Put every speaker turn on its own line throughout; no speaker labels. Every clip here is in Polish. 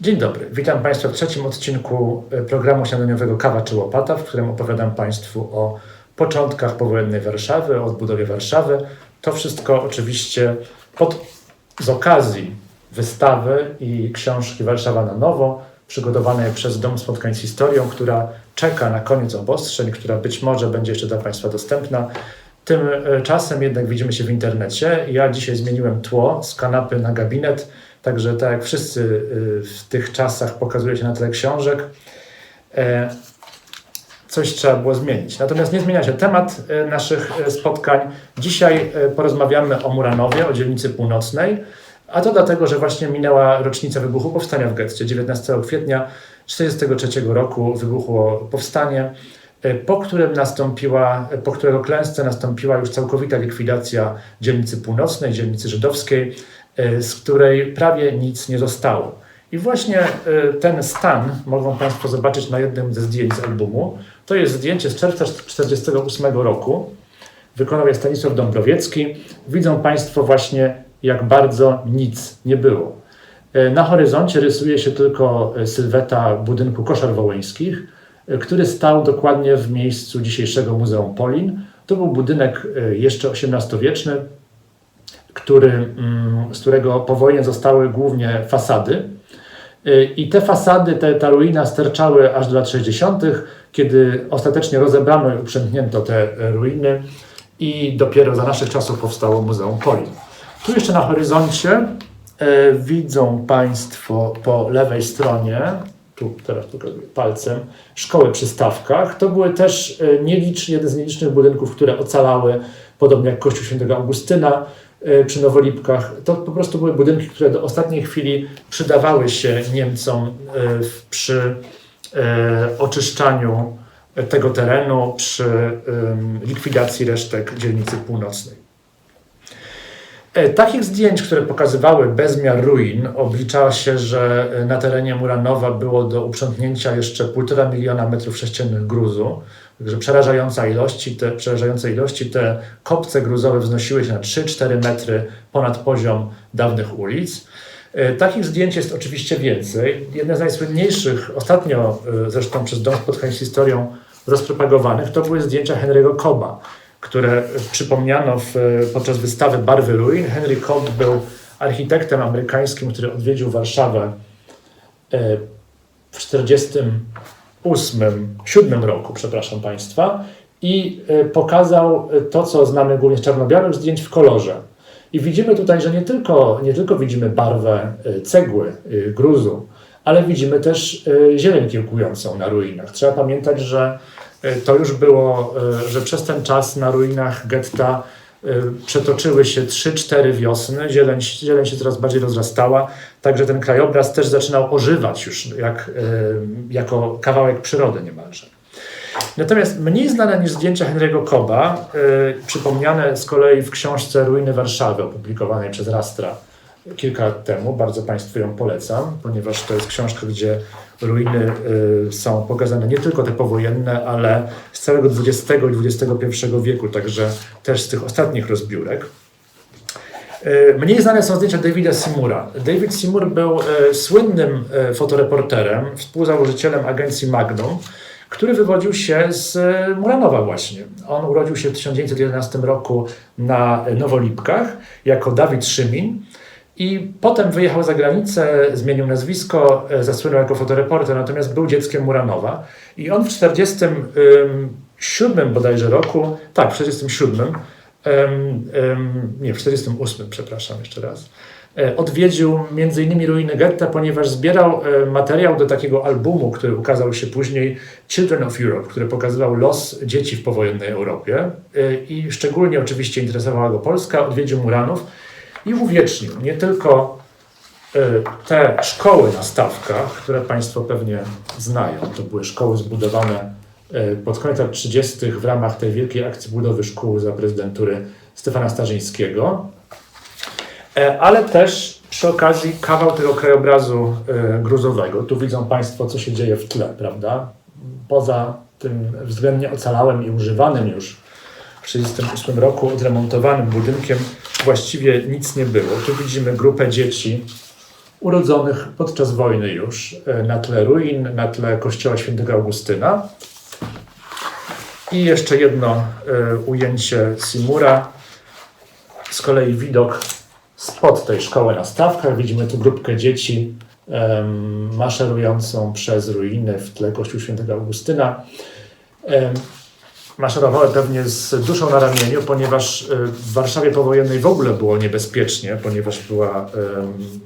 Dzień dobry, witam Państwa w trzecim odcinku e, programu śniadaniowego Kawa czy Łopata, w którym opowiadam Państwu o początkach powojennej Warszawy, o odbudowie Warszawy. To wszystko oczywiście pod, z okazji wystawy i książki Warszawa na nowo, przygotowanej przez Dom Spotkań z Historią, która czeka na koniec obostrzeń, która być może będzie jeszcze dla Państwa dostępna. Tymczasem jednak widzimy się w internecie. Ja dzisiaj zmieniłem tło z kanapy na gabinet, także tak jak wszyscy y, w tych czasach pokazuje się na tle książek, e, coś trzeba było zmienić. Natomiast nie zmienia się temat e, naszych e, spotkań. Dzisiaj porozmawiamy o Muranowie, o dzielnicy północnej, a to dlatego, że właśnie minęła rocznica wybuchu powstania w getcie. 19 kwietnia 1943 roku wybuchło powstanie, po którym nastąpiła, po którego klęsce nastąpiła już całkowita likwidacja dzielnicy północnej, dzielnicy żydowskiej, z której prawie nic nie zostało. I właśnie e, ten stan mogą Państwo zobaczyć na jednym ze zdjęć z albumu. To jest zdjęcie z czerwca 1948 roku. Wykonał je Stanisław Dąbrowiecki. Widzą Państwo właśnie, jak bardzo nic nie było. E, Na horyzoncie rysuje się tylko sylweta budynku Koszar Wołyńskich, który stał dokładnie w miejscu dzisiejszego Muzeum Polin. To był budynek jeszcze XVIII-wieczny, który, mm, z którego po wojnie zostały głównie fasady. Y, I te fasady, te, ta ruina sterczały aż do lat 60., kiedy ostatecznie rozebrano i uprzętnięto te e, ruiny i dopiero za naszych czasów powstało Muzeum Polin. Tu jeszcze na horyzoncie e, widzą Państwo po lewej stronie, tu teraz pokazuję palcem, szkoły przy Stawkach. To były też e, nielicz, jeden z nielicznych budynków, które ocalały, podobnie jak Kościół Świętego Augustyna przy Nowolipkach. To po prostu były budynki, które do ostatniej chwili przydawały się Niemcom e, przy e, oczyszczaniu tego terenu, przy likwidacji resztek dzielnicy północnej. E, Takich zdjęć, które pokazywały bezmiar ruin, oblicza się, że e, na terenie Muranowa było do uprzątnięcia jeszcze 1,5 miliona metrów sześciennych gruzu. Także przerażająca ilości, te, przerażające ilości. Te kopce gruzowe wznosiły się na 3-4 metry ponad poziom dawnych ulic. E, Takich zdjęć jest oczywiście więcej. Jedne z najsłynniejszych, ostatnio zresztą przez Dom Spotkań z Historią rozpropagowanych, to były zdjęcia Henry'ego Coba, które przypomniano w, podczas wystawy Barwy Ruin. Henry Cobb był architektem amerykańskim, który odwiedził Warszawę e, w 48, 7 roku, przepraszam Państwa, i e, pokazał to, co znamy głównie z czarno-białych zdjęć w kolorze. I widzimy tutaj, że nie tylko, nie tylko widzimy barwę e, cegły, gruzu, ale widzimy też zieleń kiełkującą na ruinach. Trzeba pamiętać, że to już było, e, że przez ten czas na ruinach getta e, przetoczyły się 3-4 wiosny, zieleń, zieleń się coraz bardziej rozrastała, także ten krajobraz też zaczynał ożywać już jak, e, jako kawałek przyrody niemalże. Natomiast mniej znane niż zdjęcia Henry'ego Koba, przypomniane z kolei w książce Ruiny Warszawy, opublikowanej przez Rastra kilka lat temu. Bardzo Państwu ją polecam, ponieważ to jest książka, gdzie ruiny y, są pokazane nie tylko te powojenne, ale z całego XX i XXI wieku, także też z tych ostatnich rozbiórek. E, Mniej znane są zdjęcia Davida Simura. David Simur był e, słynnym fotoreporterem, współzałożycielem agencji Magnum, który wywodził się z Muranowa właśnie. On urodził się w 1911 roku na Nowolipkach jako Dawid Szymin i potem wyjechał za granicę, zmienił nazwisko, e, zasłynął jako fotoreporter, natomiast był dzieckiem Muranowa. I on w 1947 bodajże roku, tak, w 1947 em, em, nie, w 48, przepraszam jeszcze raz, e, odwiedził m.in. ruiny getta, ponieważ zbierał e, materiał do takiego albumu, który ukazał się później, Children of Europe, który pokazywał los dzieci w powojennej Europie i szczególnie oczywiście interesowała go Polska, odwiedził Muranów i uwiecznił nie tylko e, te szkoły na stawkach, które Państwo pewnie znają. To były szkoły zbudowane e, pod koniec lat 30. w ramach tej wielkiej akcji budowy szkół za prezydentury Stefana Starzyńskiego, E, ale też przy okazji kawał tego krajobrazu e, gruzowego. Tu widzą Państwo, co się dzieje w tle, prawda? Poza tym względnie ocalałym i używanym już w 1938 roku odremontowanym budynkiem właściwie nic nie było. Tu widzimy grupę dzieci urodzonych podczas wojny już e, na tle ruin, na tle kościoła świętego Augustyna. I jeszcze jedno e, ujęcie Simura. Z kolei widok spod tej szkoły na stawkach. Widzimy tu grupkę dzieci maszerującą przez ruiny w tle kościół świętego Augustyna. Maszerowały pewnie z duszą na ramieniu, ponieważ e, w Warszawie powojennej w ogóle było niebezpiecznie, ponieważ była,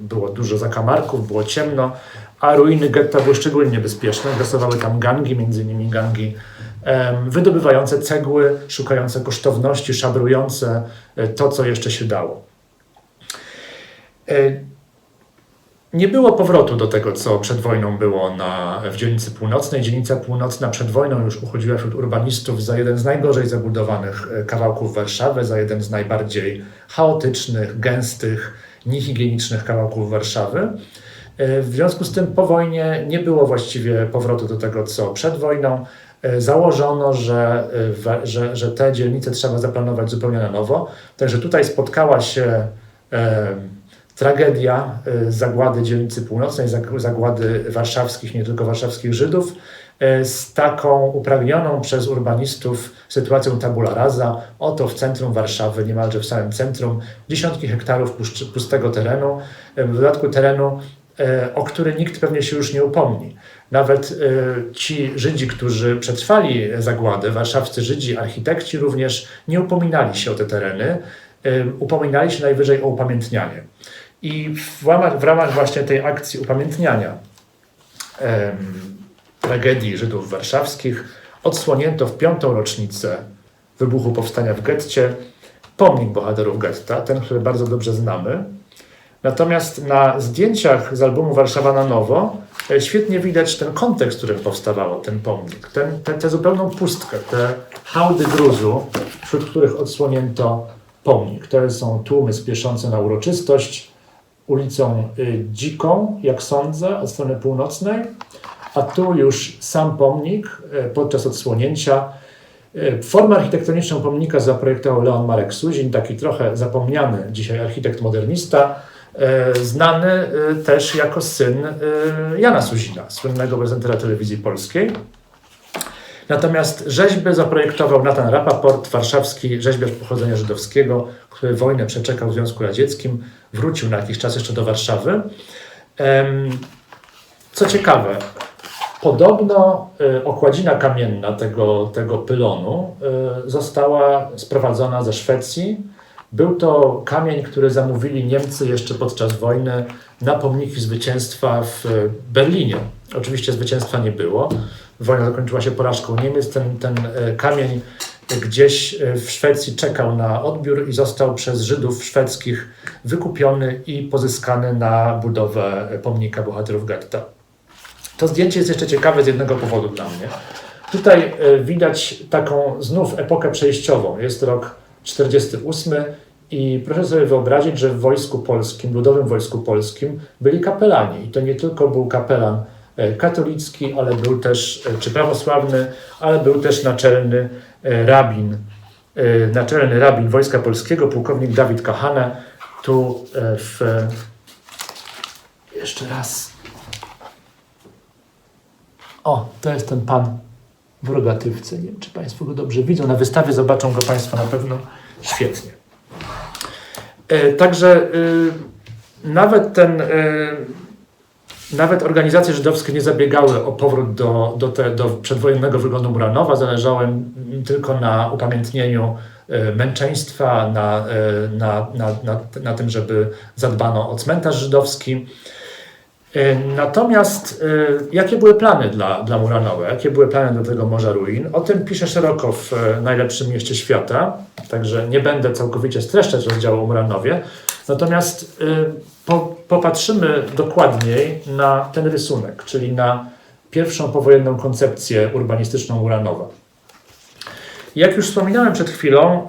było dużo zakamarków, było ciemno, a ruiny getta były szczególnie niebezpieczne. Grasowały tam gangi, między innymi gangi wydobywające cegły, szukające kosztowności, szabrujące e, to, co jeszcze się dało. Nie było powrotu do tego, co przed wojną było na, w dzielnicy północnej. Dzielnica północna przed wojną już uchodziła wśród urbanistów za jeden z najgorzej zabudowanych e, kawałków Warszawy, za jeden z najbardziej chaotycznych, gęstych, niehigienicznych kawałków Warszawy. E, W związku z tym po wojnie nie było właściwie powrotu do tego, co przed wojną. E, Założono, że, że, że te dzielnice trzeba zaplanować zupełnie na nowo. Także tutaj spotkała się tragedia e, zagłady dzielnicy północnej, zag- zagłady warszawskich, nie tylko warszawskich Żydów, e, z taką upragnioną przez urbanistów sytuacją tabula rasa. Oto w centrum Warszawy, niemalże w samym centrum, dziesiątki hektarów pustego terenu, e, w dodatku terenu, o który nikt pewnie się już nie upomni. Nawet ci Żydzi, którzy przetrwali zagładę, warszawscy Żydzi, architekci również, nie upominali się o te tereny, upominali się najwyżej o upamiętnianie. I w ramach, w ramach właśnie tej akcji upamiętniania em, tragedii Żydów warszawskich odsłonięto w piątą rocznicę wybuchu powstania w getcie pomnik bohaterów getta, ten, który bardzo dobrze znamy. Natomiast na zdjęciach z albumu Warszawa na nowo e, świetnie widać ten kontekst, w którym powstawało ten pomnik. Ten, ten, tę zupełną pustkę, te hałdy gruzu, wśród których odsłonięto pomnik. To są tłumy spieszące na uroczystość ulicą y, Dziką, jak sądzę, od strony północnej, a tu już sam pomnik y, podczas odsłonięcia. Y, Formę architektoniczną pomnika zaprojektował Leon Marek Suzin, taki trochę zapomniany dzisiaj architekt modernista, znany też jako syn Jana Suzina, słynnego prezentera telewizji polskiej. Natomiast rzeźby zaprojektował Natan Rapaport, warszawski rzeźbiarz pochodzenia żydowskiego, który wojnę przeczekał w Związku Radzieckim, wrócił na jakiś czas jeszcze do Warszawy. Co ciekawe, podobno y, okładzina kamienna tego, tego pylonu y, została sprowadzona ze Szwecji. Był to kamień, który zamówili Niemcy jeszcze podczas wojny na pomniki zwycięstwa w Berlinie. Oczywiście zwycięstwa nie było. Wojna zakończyła się porażką Niemiec. Ten, ten e, kamień gdzieś e, w Szwecji czekał na odbiór i został przez Żydów szwedzkich wykupiony i pozyskany na budowę pomnika bohaterów getta. To zdjęcie jest jeszcze ciekawe z jednego powodu dla mnie. Tutaj e, widać taką znów epokę przejściową. Jest rok 48 i proszę sobie wyobrazić, że w Wojsku Polskim, Ludowym Wojsku Polskim byli kapelani. I to nie tylko był kapelan e, katolicki, ale był też, e, czy prawosławny, ale był też naczelny e, rabin, e, naczelny rabin Wojska Polskiego, pułkownik Dawid Kahane. Tu e, w... Jeszcze raz. O, to jest ten pan w rogatywce. Nie wiem, czy Państwo go dobrze widzą. Na wystawie zobaczą go Państwo na pewno świetnie. E, Także y, nawet ten, y, nawet organizacje żydowskie nie zabiegały o powrót do, do, te, do przedwojennego wyglądu Muranowa, zależało im tylko na upamiętnieniu y, męczeństwa, na, y, na, na, na, na tym, żeby zadbano o cmentarz żydowski. Y, Natomiast jakie były plany dla, dla Muranowa? Jakie były plany do tego Morza Ruin? O tym pisze szeroko w najlepszym mieście świata, także nie będę całkowicie streszczać rozdziału o Muranowie. Natomiast po, popatrzymy dokładniej na ten rysunek, czyli na pierwszą powojenną koncepcję urbanistyczną Muranowa. Jak już wspominałem przed chwilą,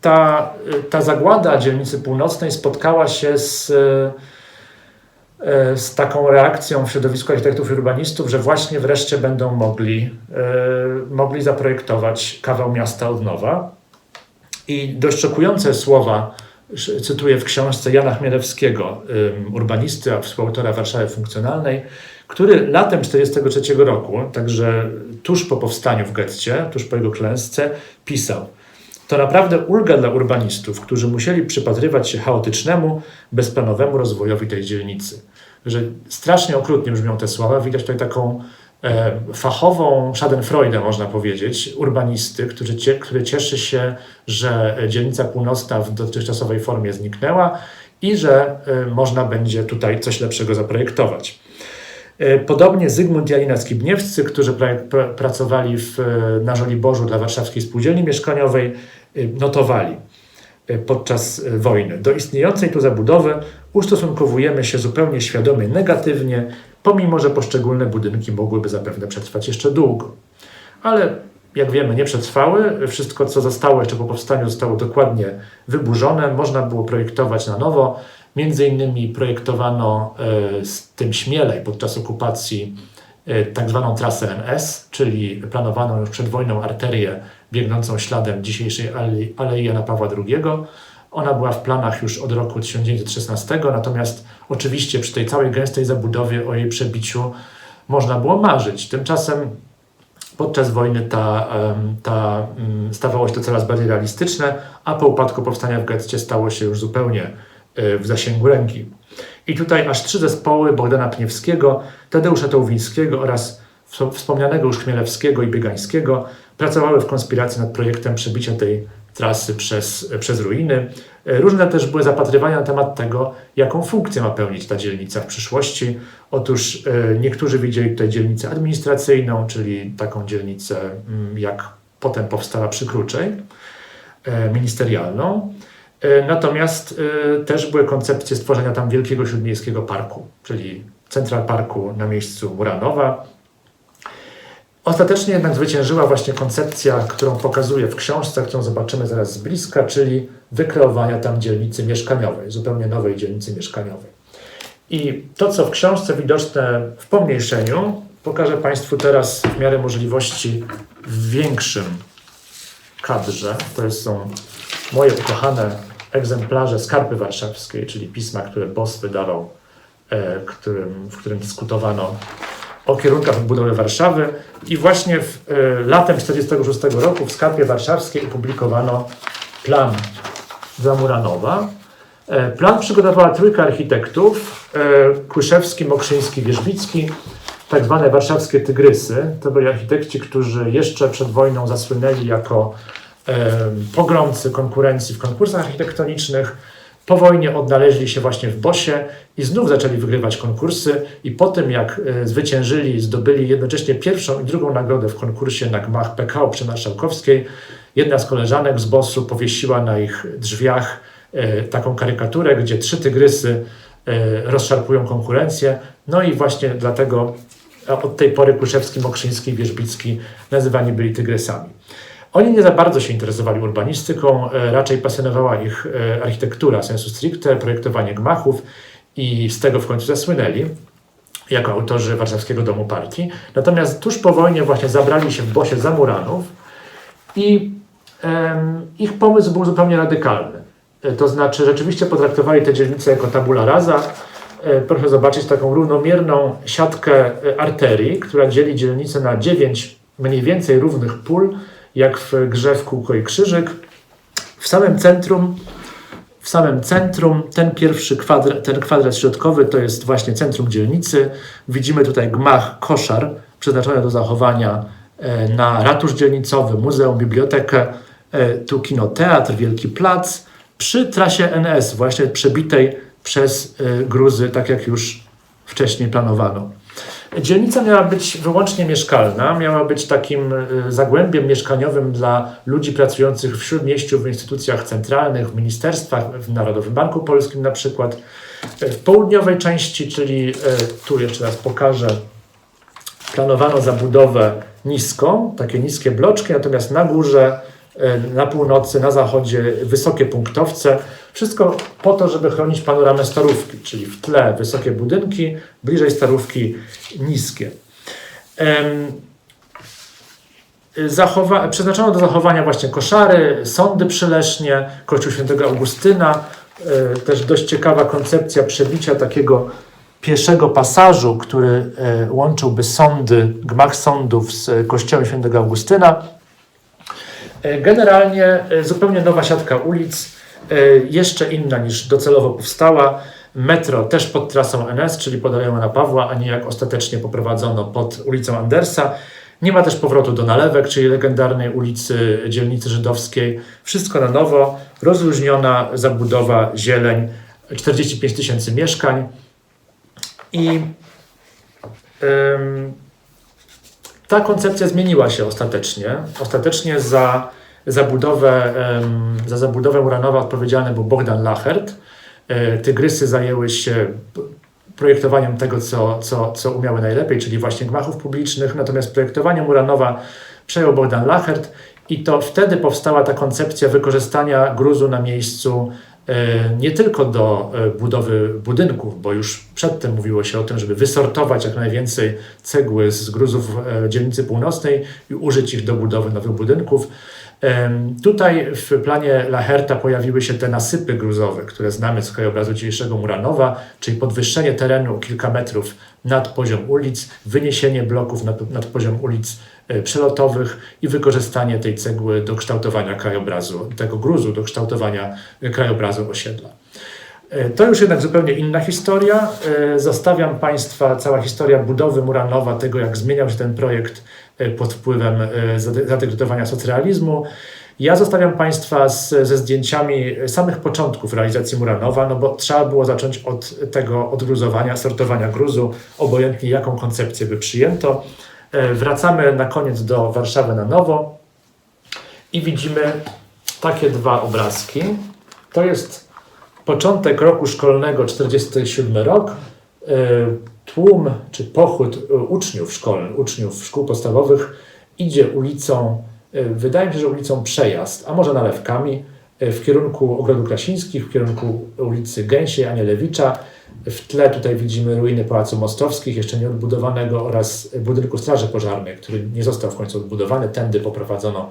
ta, ta zagłada dzielnicy północnej spotkała się z e, z taką reakcją w środowisku architektów i urbanistów, że właśnie wreszcie będą mogli, e, mogli zaprojektować kawał miasta od nowa. I dość szokujące słowa cytuję w książce Jana Chmielewskiego, urbanisty, a współautora Warszawy Funkcjonalnej, który latem 1943 roku, także tuż po powstaniu w getcie, tuż po jego klęsce, pisał to naprawdę ulga dla urbanistów, którzy musieli przypatrywać się chaotycznemu, bezplanowemu rozwojowi tej dzielnicy. Że strasznie okrutnie brzmią te słowa. Widać tutaj taką fachową schadenfreude, można powiedzieć, urbanisty, który, który cieszy się, że dzielnica północna w dotychczasowej formie zniknęła i że e, można będzie tutaj coś lepszego zaprojektować. E, Podobnie Zygmunt Janina Skibniewscy, którzy pra, pra, pracowali w, e, na Żoliborzu dla Warszawskiej Spółdzielni Mieszkaniowej, e, notowali e, podczas e, wojny. Do istniejącej tu zabudowy ustosunkowujemy się zupełnie świadomie negatywnie, pomimo że poszczególne budynki mogłyby zapewne przetrwać jeszcze długo. Ale jak wiemy, nie przetrwały. Wszystko, co zostało jeszcze po powstaniu, zostało dokładnie wyburzone. Można było projektować na nowo. Między innymi projektowano e, z tym śmielej podczas okupacji e, tak zwaną trasę NS, czyli planowaną już przed wojną arterię biegnącą śladem dzisiejszej Alei Jana Pawła II. Ona była w planach już od roku 1916, natomiast oczywiście przy tej całej gęstej zabudowie o jej przebiciu można było marzyć. Tymczasem podczas wojny ta, ta, mm, stawało się to coraz bardziej realistyczne, a po upadku powstania w getcie stało się już zupełnie e, w zasięgu ręki. I tutaj aż trzy zespoły Bogdana Pniewskiego, Tadeusza Tołwińskiego oraz wspo- wspomnianego już Chmielewskiego i Biegańskiego pracowały w konspiracji nad projektem przebicia tej trasy przez, przez ruiny. E, Różne też były zapatrywania na temat tego, jaką funkcję ma pełnić ta dzielnica w przyszłości. Otóż e, niektórzy widzieli tutaj dzielnicę administracyjną, czyli taką dzielnicę, mm, jak potem powstała przy Kruczej, e, ministerialną. Natomiast też były koncepcje stworzenia tam Wielkiego Śródmiejskiego Parku, czyli Central Parku na miejscu Muranowa. Ostatecznie jednak zwyciężyła właśnie koncepcja, którą pokazuję w książce, którą zobaczymy zaraz z bliska, czyli wykreowania tam dzielnicy mieszkaniowej, zupełnie nowej dzielnicy mieszkaniowej. I to, co w książce widoczne w pomniejszeniu, pokażę Państwu teraz w miarę możliwości w większym kadrze. To są moje ukochane egzemplarze Skarpy Warszawskiej, czyli pisma, które BOS wydawał, e, którym, w którym dyskutowano o kierunkach odbudowy Warszawy. I właśnie w, e, latem 1946 roku w Skarpie Warszawskiej opublikowano plan Zamuranowa. E, Plan przygotowała trójka architektów, e, Kłyszewski, Mokrzyński, Wierzbicki, tak zwane warszawskie tygrysy. To byli architekci, którzy jeszcze przed wojną zasłynęli jako pogromcy konkurencji w konkursach architektonicznych. Po wojnie odnaleźli się właśnie w Bosie i znów zaczęli wygrywać konkursy i po tym jak e, zwyciężyli, zdobyli jednocześnie pierwszą i drugą nagrodę w konkursie na gmach PKO przy Marszałkowskiej, jedna z koleżanek z Bosu powiesiła na ich drzwiach e, taką karykaturę, gdzie trzy tygrysy e, rozszarpują konkurencję. No i właśnie dlatego od tej pory Kuszewski, Mokrzyński i Wierzbicki nazywani byli tygrysami. Oni nie za bardzo się interesowali urbanistyką, e, raczej pasjonowała ich e, architektura sensu stricte, projektowanie gmachów i z tego w końcu zasłynęli jako autorzy Warszawskiego Domu Partii. Natomiast tuż po wojnie właśnie zabrali się w Bosie za Muranów i em, ich pomysł był zupełnie radykalny. E, To znaczy rzeczywiście potraktowali tę dzielnicę jako tabula rasa. Proszę zobaczyć taką równomierną siatkę arterii, która dzieli dzielnicę na dziewięć mniej więcej równych pól, jak w grze w kółko i krzyżyk. W samym centrum w samym centrum, ten pierwszy kwadrat, ten kwadrat środkowy to jest właśnie centrum dzielnicy. Widzimy tutaj gmach koszar przeznaczony do zachowania e, na ratusz dzielnicowy, muzeum, bibliotekę, e, tu kinoteatr, Wielki Plac, przy trasie NS, właśnie przebitej przez e, gruzy, tak jak już wcześniej planowano. Dzielnica miała być wyłącznie mieszkalna, miała być takim e, zagłębiem mieszkaniowym dla ludzi pracujących w śródmieściu, w instytucjach centralnych, w ministerstwach, w Narodowym Banku Polskim na przykład. W południowej części, czyli e, tu jeszcze raz pokażę, planowano zabudowę niską, takie niskie bloczki, natomiast na górze, na północy, na zachodzie wysokie punktowce. Wszystko po to, żeby chronić panoramę starówki, czyli w tle wysokie budynki, bliżej starówki niskie. Zachowa- przeznaczono do zachowania właśnie koszary, sądy przy Lesznie, kościół świętego Augustyna, e, też dość ciekawa koncepcja przebicia takiego pieszego pasażu, który e, łączyłby sądy, gmach sądów z kościołem świętego Augustyna. E, Generalnie e, zupełnie nowa siatka ulic, e, jeszcze inna niż docelowo powstała. Metro też pod trasą NS, czyli pod Jana Pawła, a nie jak ostatecznie poprowadzono pod ulicą Andersa. Nie ma też powrotu do nalewek, czyli legendarnej ulicy dzielnicy żydowskiej. Wszystko na nowo, rozluźniona zabudowa, zieleń, 45 tysięcy mieszkań. I ta koncepcja zmieniła się ostatecznie. Ostatecznie za zabudowę, za zabudowę Uranowa odpowiedzialny był Bogdan Lachert. E, Tygrysy zajęły się projektowaniem tego, co, co, co umiały najlepiej, czyli właśnie gmachów publicznych, natomiast projektowaniem Uranowa przejął Bogdan Lachert i to wtedy powstała ta koncepcja wykorzystania gruzu na miejscu nie tylko do e, budowy budynków, bo już przedtem mówiło się o tym, żeby wysortować jak najwięcej cegły z gruzów e, dzielnicy północnej i użyć ich do budowy nowych budynków. Tutaj w planie Laherta pojawiły się te nasypy gruzowe, które znamy z krajobrazu dzisiejszego Muranowa, czyli podwyższenie terenu o kilka metrów nad poziom ulic, wyniesienie bloków nad, nad poziom ulic e, przelotowych i wykorzystanie tej cegły do kształtowania krajobrazu, tego gruzu do kształtowania e, krajobrazu osiedla. E, To już jednak zupełnie inna historia. E, Zostawiam Państwa cała historia budowy Muranowa, tego jak zmieniał się ten projekt e, pod wpływem e, zade- zadekretowania socrealizmu. Ja zostawiam Państwa z, ze zdjęciami samych początków realizacji Muranowa, no bo trzeba było zacząć od tego odgruzowania, sortowania gruzu, obojętnie jaką koncepcję by przyjęto. E, Wracamy na koniec do Warszawy na nowo i widzimy takie dwa obrazki. To jest początek roku szkolnego, 47 rok. E, Tłum czy pochód e, uczniów szkolnych, uczniów szkół podstawowych idzie ulicą, wydaje mi się, że ulicą Przejazd, a może nalewkami, w kierunku Ogrodu Krasińskich, w kierunku ulicy Gęsiej, Anielewicza. W tle tutaj widzimy ruiny Pałacu Mostowskich, jeszcze nieodbudowanego oraz budynku Straży Pożarnej, który nie został w końcu odbudowany. Tędy poprowadzono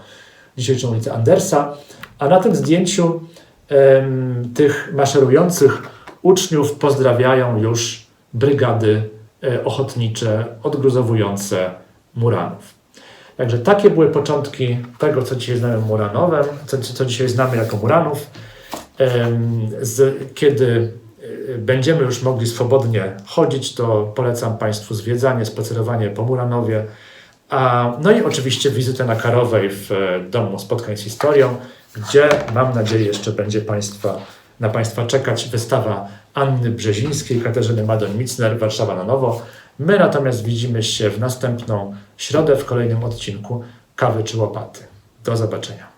dzisiejszą ulicę Andersa. A na tym zdjęciu em, tych maszerujących uczniów pozdrawiają już brygady e, ochotnicze odgruzowujące Muranów. Także takie były początki tego, co dzisiaj znamy Muranowem, co, co dzisiaj znamy jako Muranów. Em, Z, kiedy będziemy już mogli swobodnie chodzić, to polecam Państwu zwiedzanie, spacerowanie po Muranowie. A, no i oczywiście wizytę na Karowej w e, Domu Spotkań z Historią, gdzie mam nadzieję jeszcze będzie Państwa, na Państwa czekać wystawa Anny Brzezińskiej, Katarzyny Madoń-Micner, Warszawa na nowo. My natomiast widzimy się w następną środę w kolejnym odcinku Kawy czy Łopaty. Do zobaczenia.